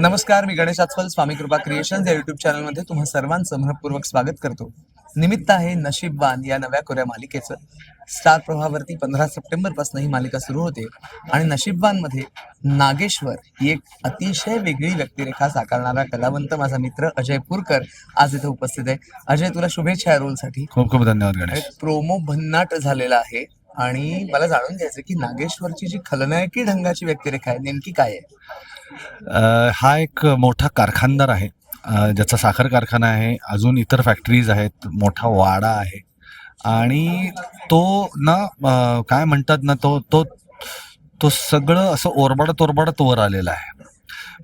नमस्कार मी गणेश आचवल स्वामी कृपा क्रिएशन या युट्यूब चॅनलमध्ये तुम्हा सर्वांचं मनपूर्वक स्वागत करतो. निमित्त आहे नशीबवान या नव्या कोऱ्या मालिकेचं. स्टार प्रवाहावरती पंधरा सप्टेंबरपासून ही मालिका सुरू होते आणि नशीबवानमध्ये नागेश्वर ही एक अतिशय वेगळी व्यक्तिरेखा साकारणारा कलावंत माझा मित्र अजय पुरकर आज इथे उपस्थित आहे. अजय तुला शुभेच्छा या रोलसाठी. खूप खूप धन्यवाद गणेश. प्रोमो भन्नाट झालेला आहे आणि मला जाणून घ्यायचं की नागेश्वरची जी खलनायकी ढंगाची व्यक्तिरेखा आहे नेमकी काय आहे? हा एक मोठा कारखानदार आहे. ज्याचा साखर कारखाना आहे. अजून इतर फॅक्टरीज आहेत. मोठा वाडा आहे. आणि तो ना काय म्हणतात ना तो तो तो सगळं असं ओरबाडत ओरबाडत वर आलेला आहे.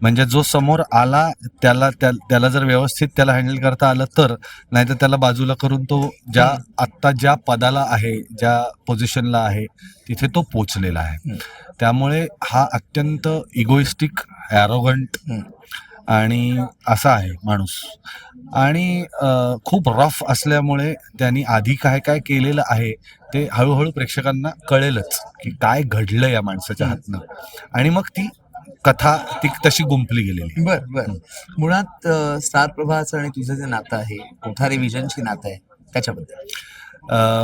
म्हणजे जो समोर आला त्याला त्या त्याला जर व्यवस्थित त्याला हँडल करता आलं तर नाहीतर त्याला बाजूला करून तो ज्या आत्ता ज्या पदाला आहे ज्या पोझिशनला आहे तिथे तो पोचलेला आहे. त्यामुळे हा अत्यंत इगोइस्टिक ॲरोगंट. आणि असा आहे माणूस. आणि खूप रफ असल्यामुळे त्यांनी आधी काय काय केलेलं आहे ते हळूहळू प्रेक्षकांना कळेलच की काय घडलं या माणसाच्या हातनं. आणि मग ती कथा ती तशी गुंफली गेलेली बर बर. मुळात स्टार प्रभाचं आणि तुझं जे नातं आहे कोठारे विजनची नातं आहे त्याच्याबद्दल.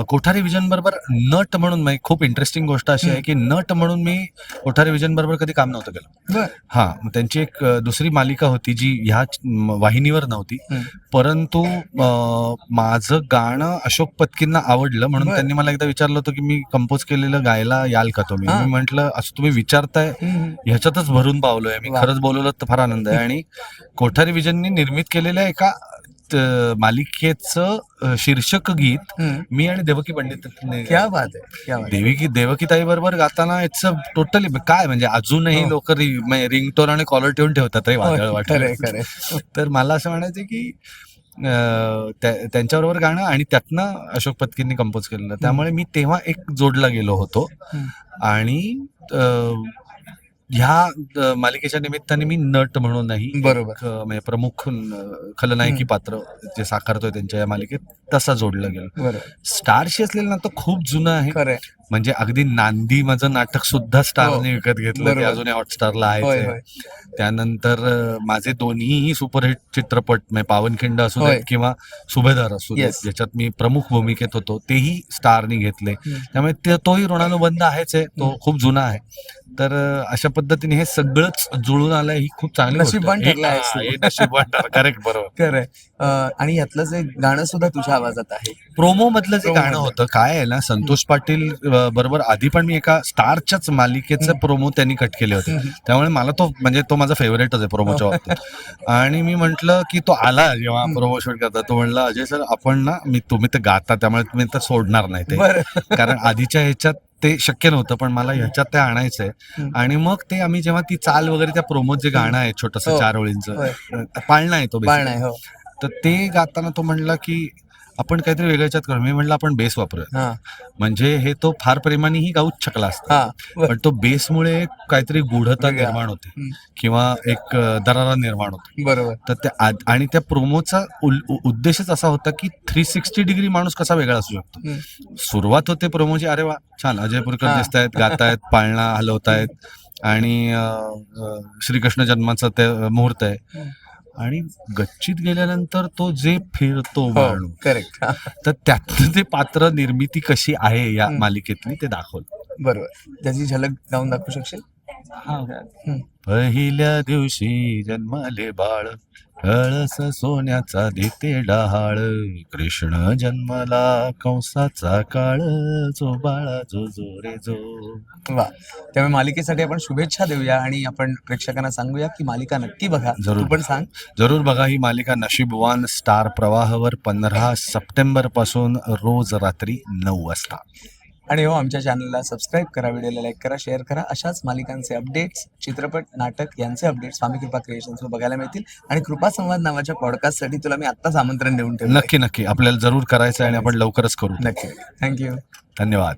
कोठारी विजन बरोबर नट म्हणून म्हणजे खूप इंटरेस्टिंग गोष्ट अशी आहे की नट म्हणून मी कोठारी विजन बरोबर कधी काम नव्हतं केलं हा त्यांची एक दुसरी मालिका होती जी ह्या वाहिनीवर नव्हती. परंतु माझं गाणं अशोक पत्कींना आवडलं म्हणून. त्यांनी मला एकदा विचारलं होतं की मी कंपोज केलेलं गायला याल का तुम्ही. मी म्हंटल असं तुम्ही विचारताय. ह्याच्यातच भरून पावलोय मी. खरंच बोलवलं तर फार आनंद आहे आणि कोठारी विजननी निर्मित केलेल्या एका मालिकेचं अ, शीर्षक गीत. मी आणि देवकी पंडित क्या बात आहे क्या बात आहे. देविकी देवकीताई बरोबर गाताना इट्स टोटली काय म्हणजे अजूनही हो. लोक रिंगटोन आणि कॉलर ठेवून ठेवतात रे वादळ खरंय वाटत तर मला असं म्हणायचं की अं, त्या- त्यांच्याबरोबर गाणं आणि त्यातनं अशोक पत्कींनी कंपोज केलेलं त्यामुळे मी तेव्हा एक जोडला गेलो होतो. आणि अं, ह्या मालिकेच्या निमित्ताने मी नट म्हणूनही बरोबर. म्हणजे प्रमुख खलनायकी पात्र जे साकारतोय त्यांच्या या मालिकेत तसा जोडला गेलो. स्टारशी असलेलं नातं खूप जुनं आहे. म्हणजे अगदी नांदी माझं नाटक सुद्धा स्टारने विकत घेतलं ते. अजून हॉटस्टारला आहे त्यानंतर माझे दोन्हीही सुपरहिट चित्रपट म्हणजे पावनखिंड असू. देत किंवा सुभेदार असू देत. ज्याच्यात मी प्रमुख भूमिकेत होतो तेही स्टारनी घेतले. त्यामुळे तोही ऋणानुबंध आहेच आहे तो खूप जुना आहे. तर अशा पद्धतीने हे सगळंच जुळून आलंय ही खूप चांगली नशीबवान आहे. ठरला आहेस हा, तू. हे नशीबवान ठरलं करेक्ट बरोबर. खरंय अ, आणि यातलं जे गाणं सुद्धा तुझ्या आवाजात आहे. प्रोमो मधलं जे Promo गाणं मधलं. होतं काय आहे ना संतोष पाटील अं, बरोबर आधी पण मी एका स्टारच्याच मालिकेचं प्रोमो त्यांनी कट केले होते. हम्म. त्यामुळे मला तो म्हणजे तो माझा फेवरेटच आहे प्रोमोच्या बाबतीत. आणि मी म्हंटल की तो आला जेव्हा प्रोमो शूट करता तो म्हणला अजय सर आपण ना मी तुम्ही तर गाता त्यामुळे तुम्ही तर सोडणार नाही ते. बरं. कारण आधीच्या ह्याच्यात ते शक्य नव्हतं पण मला ह्याच्यात ते आणायचंय. आणि मग ते आम्ही जेव्हा ती चाल वगैरे त्या प्रोमोत जे गाणं आहे छोटस हो. चार ओळींचं. पाळणा आहे तो basically. नाही हो तर ते गाताना तो म्हणला की आपण काहीतरी वेगळ्या ह्याच्यात करू. मी म्हणलं आपण बेस वापरूया म्हणजे हे तो फार प्रेमानेही गाऊच शकला असता. पण तो बेसमुळे काहीतरी गूढता. निर्माण होते. किंवा एक दरारा निर्माण होतो. बरोबर. तर त्या आणि त्या प्रोमोचा उद्देशच असा होता की थ्री सिक्स्टी डिग्री माणूस कसा वेगळा असू शकतो. सुरुवात होते प्रोमोची. अरे वा छान. अजय पुरकर. दिसत आहेत गातायत पाळणा हलवतायत. आणि श्रीकृष्ण जन्माचा ते मुहूर्त आहे. आणि गच्चीत गेल्यानंतर तो जे फिरतो हो माणूस करेक्ट तर त्यातलं ते पात्र निर्मिती कशी आहे या. मालिकेतली ते दाखवलं बरोबर त्याची झलक जाऊन दाखवू शकशील. पहिल्या दिवशी जन्माले बाळ कळस सोन्याचा देते डहाळ. कृष्ण जन्मला कंसाचा काळ जो बाळा जो जो रे जो. वा. त्यामुळे मालिकेसाठी आपण शुभेच्छा देऊया आणि आपण प्रेक्षकांना सांगूया की मालिका नक्की बघा. जरूर. पण सांग. जरूर बघा ही मालिका नशीबवान स्टार प्रवाहावर पंधरा सप्टेंबरपासून रोज रात्री नऊ वाजता. आणि हो आमच्या चॅनलला सबस्क्राईब करा व्हिडिओला लाईक करा शेअर करा. अशाच मालिकांचे अपडेट्स चित्रपट नाटक यांचे अपडेट्स स्वामी कृपा क्रिएशन्स बघायला मिळतील. आणि कृपा संवाद नावाच्या पॉडकास्टसाठी तुला मी आत्ताच आमंत्रण देऊन ठेवलं नक्की नक्की. आपल्याला जरूर करायचं आहे आणि आपण लवकरच करू. नक्की. थँक्यू धन्यवाद.